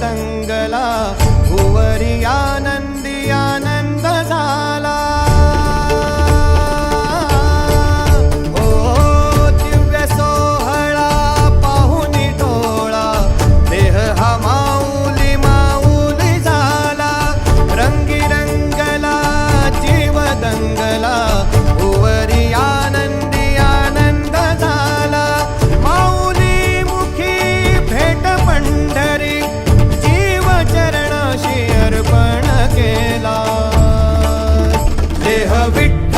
दंगला ದೇಹ ಬಿಟ್ಟ